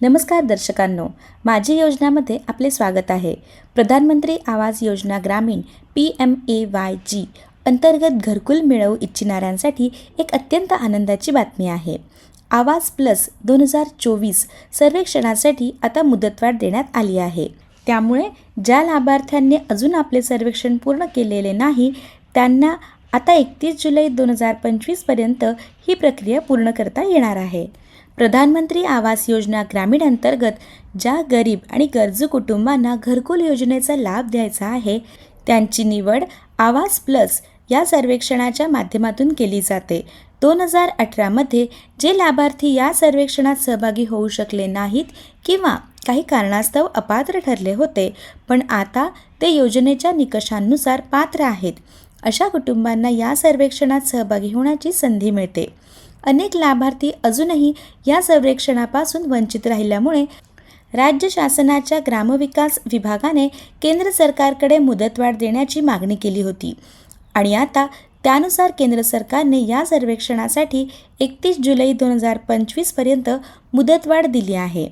नमस्कार दर्शकांनो माझी योजनामध्ये आपले स्वागत आहे. प्रधानमंत्री आवास योजना ग्रामीण P M A Y G अंतर्गत घरकुल मिळवू इच्छिणाऱ्यांसाठी एक अत्यंत आनंदाची बातमी आहे. आवास प्लस दोन हजार चोवीस सर्वेक्षणासाठी आता मुदतवाढ देण्यात आली आहे. त्यामुळे ज्या लाभार्थ्यांनी अजून आपले सर्वेक्षण पूर्ण केलेले नाही त्यांना आता एकतीस जुलै दोन हजार पंचवीसपर्यंत ही प्रक्रिया पूर्ण करता येणार आहे. प्रधानमंत्री आवास योजना ग्रामीण अंतर्गत ज्या गरीब आणि गरजू कुटुंबांना घरकुल योजनेचा लाभ द्यायचा आहे त्यांची निवड आवास प्लस या सर्वेक्षणाच्या माध्यमातून केली जाते. दोन हजार अठरामध्ये जे लाभार्थी या सर्वेक्षणात सहभागी होऊ शकले नाहीत किंवा काही कारणास्तव अपात्र ठरले होते पण आता ते योजनेच्या निकषांनुसार पात्र आहेत. अशा कुटुंबांना या सर्वेक्षणात सहभागी होण्याची संधी मिळते. अनेक लाभार्थी अजूनही या सर्वेक्षणापासून वंचित राहिल्यामुळे राज्य शासनाच्या ग्रामविकास विभागाने केंद्र सरकारकडे मुदतवाढ देण्याची मागणी केली होती. आणि आता त्यानुसार केंद्र सरकारने या सर्वेक्षणासाठी एकतीस जुलै दोन हजार पंचवीसपर्यंत मुदतवाढ दिली आहे.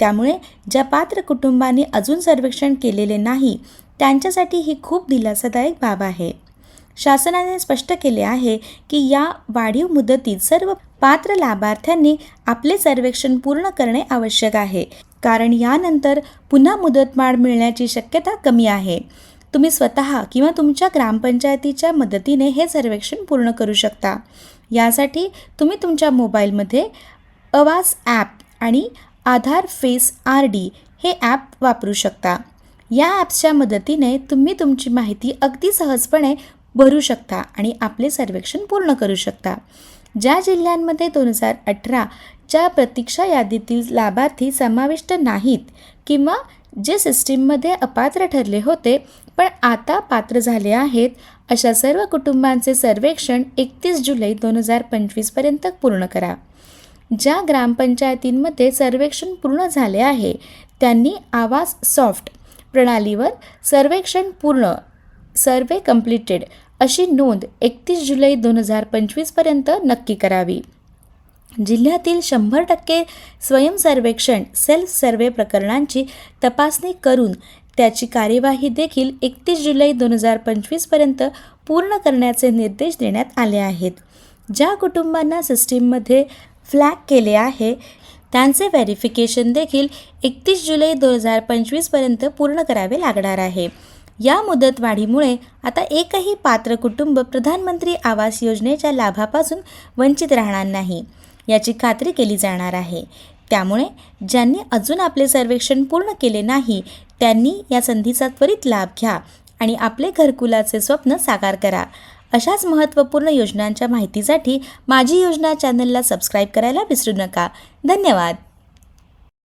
त्यामुळे ज्या पात्र कुटुंबांनी अजून सर्वेक्षण केलेले नाही त्यांच्यासाठी ही खूप दिलासादायक बाब आहे. शासनाने स्पष्ट केले आहे की या वाढीव मुदतीत सर्व पात्र लाभार्थ्यांनी आपले सर्वेक्षण पूर्ण करणे आवश्यक आहे. कारण यानंतर पुन्हा मुदतवाढ मिळण्याची शक्यता कमी आहे. तुम्ही स्वतः किंवा तुमच्या ग्रामपंचायतीच्या मदतीने हे सर्वेक्षण पूर्ण करू शकता. यासाठी तुम्ही तुमच्या मोबाईलमध्ये आवास ॲप आणि आधार फेस आर डी हे ॲप वापरू शकता. या ॲप्सच्या मदतीने तुम्ही तुमची माहिती अगदी सहजपणे भरू शकता आणि आपले सर्वेक्षण पूर्ण करू शकता. ज्या जिल्ह्यांमध्ये दोन हजार अठराच्या प्रतीक्षा यादीतील लाभार्थी समाविष्ट नाहीत किंवा जे सिस्टीममध्ये अपात्र ठरले होते पण आता पात्र झाले आहेत अशा सर्व कुटुंबांचे सर्वेक्षण एकतीस जुलै दोन हजार पंचवीसपर्यंत पूर्ण करा. ज्या ग्रामपंचायतींमध्ये सर्वेक्षण पूर्ण झाले आहे त्यांनी आवाज सॉफ्ट प्रणालीवर सर्वेक्षण पूर्ण सर्वे कम्प्लिटेड अशी नोंद एकतीस जुलै दोन हजार पंचवीसपर्यंत नक्की करावी. जिल्ह्यातील शंभर टक्के स्वयंसर्वेक्षण सेल्फ सर्वे प्रकरणांची तपासणी करून त्याची कार्यवाही देखील एकतीस जुलै दोन हजार पंचवीसपर्यंत पूर्ण करण्याचे निर्देश देण्यात आले आहेत. ज्या कुटुंबांना सिस्टीममध्ये फ्लॅग केले आहे त्यांचे व्हेरिफिकेशन देखील एकतीस जुलै दोन हजार पंचवीसपर्यंत पूर्ण करावे लागणार आहे. या मुदतवाढीमुळे आता एकही पात्र कुटुंब प्रधानमंत्री आवास योजनेच्या लाभापासून वंचित राहणार नाही याची खात्री केली जाणार आहे. त्यामुळे ज्यांनी अजून आपले सर्वेक्षण पूर्ण केले नाही त्यांनी या संधीचा त्वरित लाभ घ्या आणि आपले घरकुलाचे स्वप्न साकार करा. अशाच महत्त्वपूर्ण योजनांच्या माहितीसाठी माझी योजना चॅनलला सबस्क्राईब करायला विसरू नका. धन्यवाद.